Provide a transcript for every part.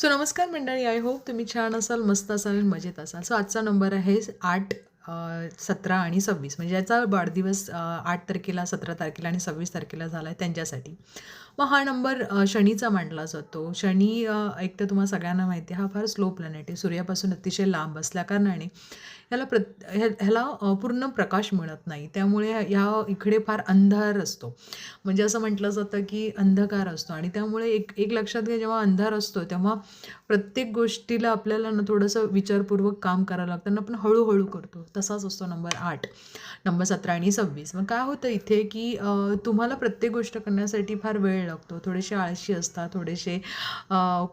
So नमस्कार मंडळी I hope तुम्ही छान असाल मस्त असाल आणि मजेत असाल. सो आजचा नंबर आहे आठ सतरा आणि सव्वीस. म्हणजे याचा वाढदिवस आठ तारखेला सतरा तारखेला आणि सव्वीस तारखेला झाला आहे त्यांच्यासाठी. मग हा नंबर शनीचा मांडला जातो. शनी एक तर तुम्हाला सगळ्यांना माहिती आहे हा फार स्लो प्लॅनेट आहे. सूर्यापासून अतिशय लांब असल्याकारणाने ह्याला प्रत ह्या ह्याला पूर्ण प्रकाश मिळत नाही. त्यामुळे ह्या इकडे फार अंधार असतो. म्हणजे असं म्हटलं जातं की अंधकार असतो. आणि त्यामुळे एक एक लक्षात घ्या जेव्हा अंधार असतो तेव्हा प्रत्येक गोष्टीला आपल्याला ना थोडंसं विचारपूर्वक काम करावं लागतं. आणि आपण हळूहळू करतो. तसाच असतो नंबर आठ. नंबर सतरा आणि सव्वीस. मग काय होतं इथे की तुम्हाला प्रत्येक गोष्ट करण्यासाठी फार वेळ लागतो. थोडेसे आळशी असतात थोडेसे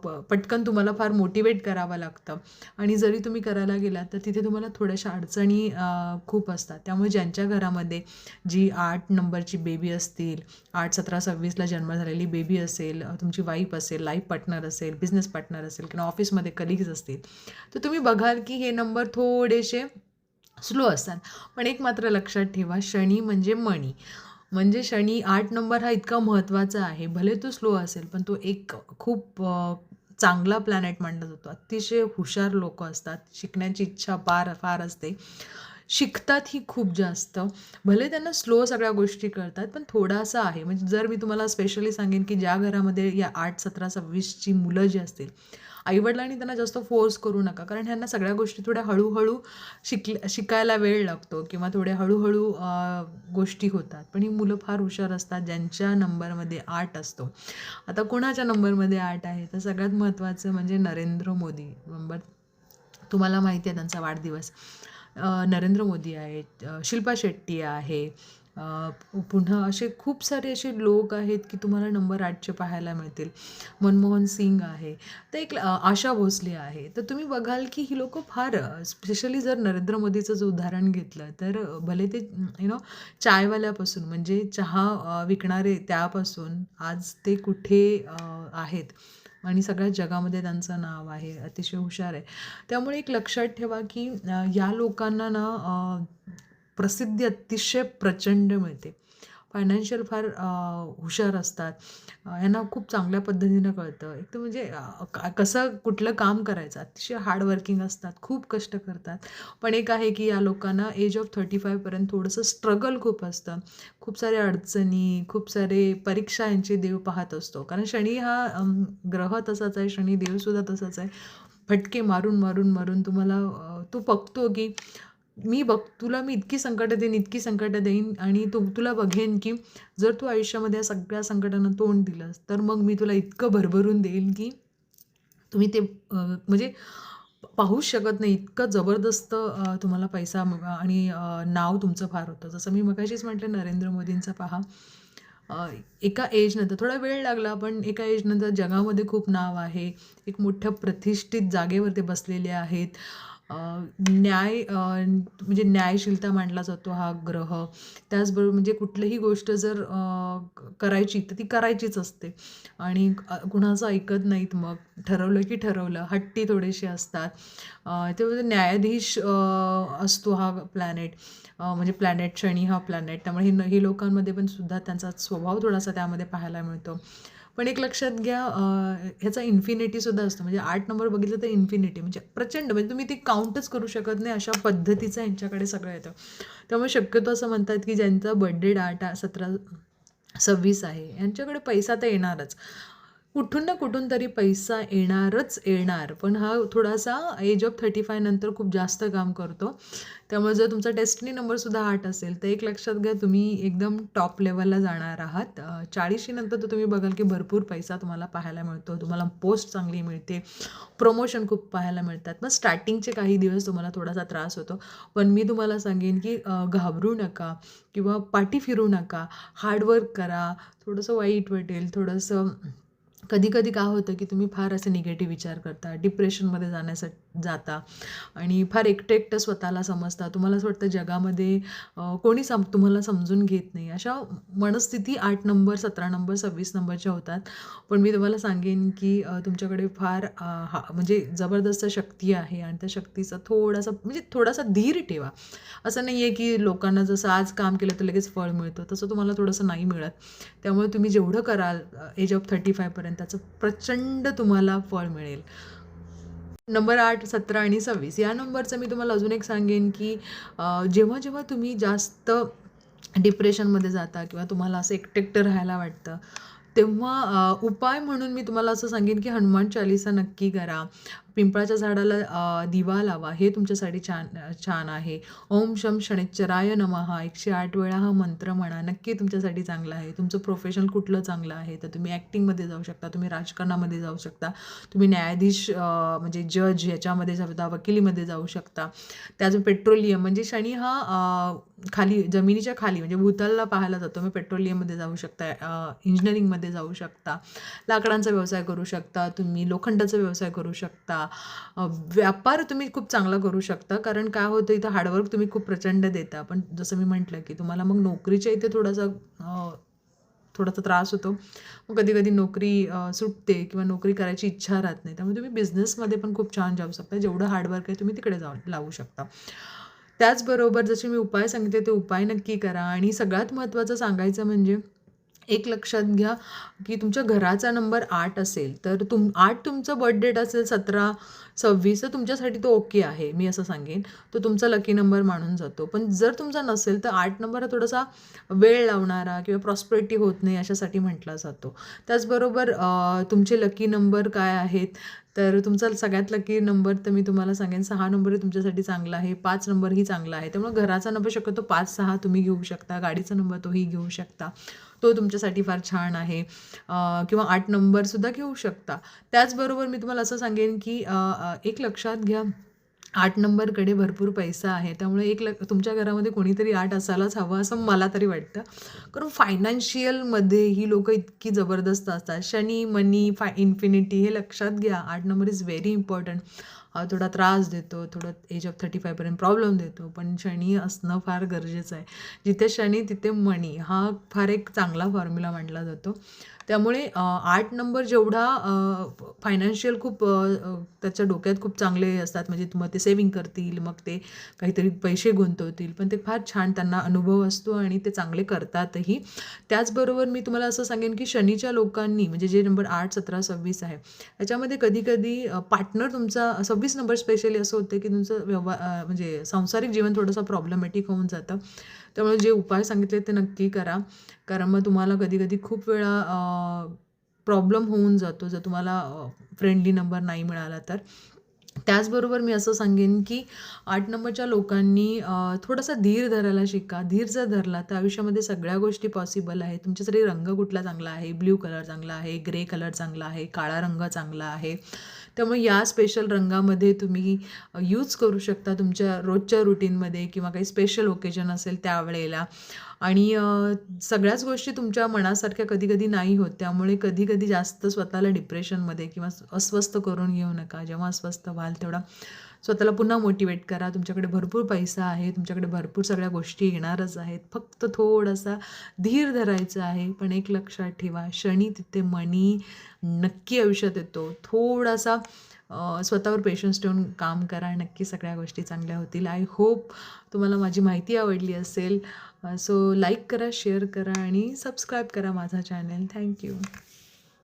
प- पटकन तुम्हाला फार मोटिवेट करावं लागतं. आणि जरी तुम्ही करायला गेलात तर तिथे तुम्हाला थोडं थोड्याशा अडचणी खूप असतात. त्यामुळे ज्यांच्या घरामध्ये जी आठ नंबरची बेबी असतील आठ सतरा सव्वीसला जन्म झालेली बेबी असेल तुमची वाईफ असेल लाईफ पार्टनर असेल बिझनेस पार्टनर असेल किंवा ऑफिसमध्ये कलिग्ज असतील तर तुम्ही बघाल की हे नंबर थोडेसे स्लो असतात. पण एक मात्र लक्षात ठेवा शनी म्हणजे मणी. म्हणजे शनी आठ नंबर हा इतका महत्त्वाचा आहे. भले तो स्लो असेल पण तो एक खूप चांगला प्लॅनेट मानला जातो अतिशय हुशार लोक असतात. शिकण्याची इच्छा फार फार असते. शिकतात ही खूप जास्त. भले त्यांना स्लो सगळ्या गोष्टी कळतात पण थोडासा आहे. म्हणजे जर मी तुम्हाला स्पेशली सांगेन की ज्या घरामध्ये या आठ सतरा सव्वीसची मुलं जी असतील आईवडिलांनी त्यांना जास्त फोर्स करू नका. कारण ह्यांना सगळ्या गोष्टी थोड्या हळूहळू शिक शिकायला वेळ लागतो किंवा थोड्या हळूहळू गोष्टी होतात. पण ही मुलं फार हुशार असतात ज्यांच्या नंबरमध्ये आठ असतो. आता कोणाच्या नंबरमध्ये आठ आहे? तर सगळ्यात महत्त्वाचं म्हणजे नरेंद्र मोदी. नंबर तुम्हाला माहिती आहे त्यांचा वाढदिवस. नरेंद्र मोदी आहेत शिल्पा शेट्टी आहे पुन्हा असे खूप सारे असे लोक आहेत की तुम्हाला नंबर आठचे पाहायला मिळतील. मनमोहन सिंग आहे. तर एक आशा भोसले आहे. तर तुम्ही बघाल की ही लोकं फार स्पेशली जर नरेंद्र मोदीचं जर उदाहरण घेतलं तर भले ते यु नो चायवाल्यापासून म्हणजे चहा विकणारे त्यापासून आज ते कुठे आहेत? आणि सगळ्या जगामध्ये त्यांचं नाव आहे अतिशय हुशार आहे. त्यामुळे एक लक्षात ठेवा की या लोकांना ना प्रसिद्धी अतिशय प्रचंड मिळते. फायनान्शियल फार हुशार असतात. यांना खूप चांगल्या पद्धतीनं कळतं. एक तर म्हणजे कसं कुठलं काम करायचं? अतिशय हार्डवर्किंग असतात. खूप कष्ट करतात. पण एक आहे की या लोकांना एज ऑफ थर्टी फायपर्यंत थोडंसं स्ट्रगल खूप असतं. खूप साऱ्या अडचणी खूप सारे परीक्षा यांची देव पाहत असतो. कारण शनी हा ग्रह तसाच आहे. शनी देवसुद्धा तसाच आहे. फटके मारून मारून मारून तुम्हाला तो बघतो की मी बघ तुला मी इतकी संकटं देईन इतकी संकटं देईन आणि तू तुला बघेन की जर तू आयुष्यामध्ये या सगळ्या संकटांना तोंड दिलंस तर मग मी तुला इतकं भरभरून देईन की तुम्ही ते म्हणजे पाहूच शकत नाही. इतकं जबरदस्त तुम्हाला पैसा आणि नाव तुमचं फार होतं. जसं मी मगाशीच म्हटलं नरेंद्र मोदींचं पहा. एका एजनंतर थोडा वेळ लागला पण एका एजनंतर जगामध्ये खूप नाव आहे. एक मोठ्या प्रतिष्ठित जागेवर ते बसलेले आहेत. न्याय म्हणजे न्यायशीलता मांडला जातो हा ग्रह. त्याचबरोबर म्हणजे कुठलीही गोष्ट जर करायची तर ती करायचीच असते. आणि कुणाचं ऐकत नाहीत मग ठरवलं की ठरवलं हट्टी थोडेसे असतात. त्यामुळे म्हणजे न्यायाधीश असतो हा प्लॅनेट म्हणजे प्लॅनेट शनी हा प्लॅनेट त्यामुळे हे हे लोकांमध्ये पण सुद्धा त्यांचा स्वभाव थोडासा त्यामध्ये पाहायला मिळतो. पण एक लक्षात घ्या ह्याचा इन्फिनिटीसुद्धा असतो. म्हणजे आठ नंबर बघितलं तर इन्फिनिटी म्हणजे प्रचंड. म्हणजे तुम्ही ती काउंटच करू शकत नाही. अशा पद्धतीचं यांच्याकडे सगळं येतं. त्यामुळे शक्यतो असं म्हणतात की ज्यांचा बड्डे आठ सतरा सव्वीस आहे यांच्याकडे पैसा तर येणारच. कुठून ना कुठून तरी पैसा येणारच येणार. पण हा थोडासा एज ऑफ थर्टी फाय नंतर खूप जास्त काम करतो. त्यामुळे जर तुमचा डेस्टिनी नंबरसुद्धा आठ असेल तर एक लक्षात घ्या तुम्ही एकदम टॉप लेवलला जाणार आहात. चाळीशी नंतर तर तुम्ही बघाल की भरपूर पैसा तुम्हाला पाहायला मिळतो तुम्हाला पोस्ट चांगली मिळते प्रमोशन खूप पाहायला मिळतात. मग स्टार्टिंगचे काही दिवस तुम्हाला थोडासा त्रास होतो. पण मी तुम्हाला सांगेन की घाबरू नका किंवा पाठी फिरू नका. हार्डवर्क करा. थोडंसं वाईट वाटेल थोडंसं कधी कधी काय होतं की तुम्ही फार असे निगेटिव्ह विचार करता डिप्रेशनमध्ये जाण्यासाठी. जाता. आणि फार एकटं एकटं स्वतःला समजता. तुम्हाला असं वाटतं जगामध्ये कोणी सम तुम्हाला समजून घेत नाही. अशा मनस्थिती आठ नंबर सतरा नंबर सव्वीस नंबरच्या होतात. पण मी तुम्हाला सांगेन की तुमच्याकडे फार हा म्हणजे जबरदस्त शक्ती आहे आणि त्या शक्तीचा थोडासा म्हणजे थोडासा धीर ठेवा. असं नाही आहे की लोकांना जसं आज काम केलं तर लगेच फळ मिळतं. तसं तुम्हाला थोडंसं नाही मिळत. त्यामुळे तुम्ही जेवढं कराल एज ऑफ थर्टी फायपर्यंत त्याचं प्रचंड तुम्हाला फळ मिळेल. नंबर आठ सतरा आणि सव्वीस. या नंबरचं मी तुम्हाला अजून एक सांगेन की जेव्हा जेव्हा तुम्ही जास्त डिप्रेशनमध्ये जाता किंवा तुम्हाला असं एकटेकटं राहायला वाटतं तेव्हा उपाय म्हणून मी तुम्हाला असं सांगेन की हनुमान चालिसा नक्की करा. पिंपळाच्या झाडाला दिवा लावा हे तुमच्यासाठी छान छान आहे. ओम शम शनिच्चराय नमः एकशे आठ वेळा हा मंत्र म्हणा नक्की तुमच्यासाठी चांगला आहे. तुमचं प्रोफेशन कुठलं चांगलं आहे तर तुम्ही ॲक्टिंगमध्ये जाऊ शकता तुम्ही राजकारणामध्ये जाऊ शकता तुम्ही न्यायाधीश म्हणजे जज याच्यामध्ये जाऊ शकता वकिलीमध्ये जाऊ शकता. त्याचं पेट्रोलियम म्हणजे शनी हा खाली जमिनीच्या खाली म्हणजे भूतलला पाहायला जातो मी पेट्रोलियममध्ये जाऊ शकता इंजिनिअरिंगमध्ये जाऊ शकता लाकडांचा व्यवसाय करू शकता तुम्ही लोखंडाचा व्यवसाय करू शकता व्यापार तुम्ही खूप चांगला करू शकता. कारण काय होतं इथं हार्डवर्क तुम्ही खूप प्रचंड देता. पण जसं मी म्हटलं की तुम्हाला मग नोकरीच्या इथे थोडासा थोडासा त्रास होतो. मग कधी कधी नोकरी सुटते किंवा नोकरी करायची इच्छा राहत नाही. त्यामुळे तुम्ही बिझनेसमध्ये पण खूप छान जाऊ शकता जेवढं हार्डवर्क आहे तुम्ही तिकडे जाऊन लावू शकता. त्याचबरोबर जसे मी उपाय सांगते ते उपाय नक्की करा. आणि सगळ्यात महत्त्वाचं सांगायचं म्हणजे एक लक्षात घ्या की तुमच्या घराचा नंबर आठ असेल तर तुम आठ तुमचं बर्थ डेट असेल सतरा सव्वीस तर तुमच्यासाठी तो ओके आहे मी असं सांगेन. तो तुमचा लकी नंबर मानून जातो. पण जर तुमचा नसेल तर आठ नंबर हा थोडासा वेळ लावणारा किंवा प्रॉस्पेरिटी होत नाही अशासाठी म्हटला जातो. त्याचबरोबर तुमचे लकी नंबर काय आहेत? तर तुमचा सगळ्यात लकी नंबर तर मी तुम्हाला सांगेन सहा नंबरही तुमच्यासाठी चांगला आहे पाच नंबरही चांगला आहे. त्यामुळे घराचा नंबर शक्यतो पाच सहा तुम्ही घेऊ शकता गाडीचा नंबर तोही घेऊ शकता. तो तुमच्यासाठी फार छान आहे. किंवा आठ नंबरसुद्धा घेऊ शकता. त्याचबरोबर मी तुम्हाला असं सांगेन की एक लक्षात घ्या आठ नंबरकडे भरपूर पैसा आहे. त्यामुळे एक ल तुमच्या घरामध्ये कोणीतरी आठ असायलाच हवं असं मला तरी वाटतं. कारण फायनान्शियलमध्ये ही लोकं इतकी जबरदस्त असतात. शनी मनी फाय इन्फिनिटी हे लक्षात घ्या. आठ नंबर इज व्हेरी इम्पॉर्टंट थोडा त्रास देतो थोडं एज ऑफ थर्टी फायपर्यंत प्रॉब्लेम देतो. पण शनी असणं फार गरजेचं आहे. जिथे शनी तिथे मनी हा फार एक चांगला फॉर्म्युला मांडला जातो. त्यामुळे आठ नंबर जेवढा फायनान्शियल खूप त्याच्या डोक्यात खूप चांगले असतात. म्हणजे मग ते सेविंग करतील मग ते काहीतरी पैसे गुंतवतील. पण ते फार छान त्यांना अनुभव असतो आणि ते चांगले करतातही. त्याचबरोबर मी तुम्हाला असं सांगेन की शनीच्या लोकांनी म्हणजे जे नंबर आठ सतरा सव्वीस आहे याच्यामध्ये कधीकधी पार्टनर तुमचा सव्वीस नंबर स्पेशली असं होतं की तुमचं व्यवहार म्हणजे सांसारिक जीवन थोडंसं प्रॉब्लेमॅटिक होऊन जातं. त्यामुळे जे उपाय सांगितले ते नक्की करा. कारण मग तुम्हाला कधी कधी खूप वेळा प्रॉब्लेम होऊन जातो जर तुम्हाला फ्रेंडली नंबर नाही मिळाला तर. त्याचबरोबर मी असं सांगेन की आठ नंबरच्या लोकांनी थोडासा धीर धरायला शिका. धीर जर धरला तर आयुष्यामध्ये सगळ्या गोष्टी पॉसिबल आहे तुमच्यासाठी रंग कुठला चांगला आहे? ब्ल्यू कलर चांगला आहे? ग्रे कलर चांगला आहे? काळा रंग चांगला आहे? त्यामुळे या स्पेशल रंगामध्ये तुम्ही यूज करू शकता तुमच्या रोजच्या रुटीनमध्ये किंवा काही स्पेशल ओकेजन असेल त्यावेळेला. आणि सगळ्याच गोष्टी तुमच्या मनासारख्या कधी कधी नाही होत. त्यामुळे कधीकधी जास्त स्वतःला डिप्रेशनमध्ये किंवा अस्वस्थ करून घेऊ नका. जेव्हा अस्वस्थ व्हाल तेवढा स्वतःला पुन्हा मोटिवेट करा. तुमच्याकडे भरपूर पैसा आहे. तुमच्याकडे भरपूर सगळ्या गोष्टी येणारच आहेत. फक्त थोडासा धीर धरायचा आहे. पण एक लक्षात ठेवा शनी तिथे मणी नक्की आयुष्यात येतो. थोडासा स्वतःवर पेशन्स ठेवून काम करा. नक्की सगळ्या गोष्टी चांगल्या होतील. आय होप तुम्हाला माझी माहिती आवडली असेल. सो लाईक करा शेअर करा आणि सबस्क्राईब करा माझा चॅनल थँक्यू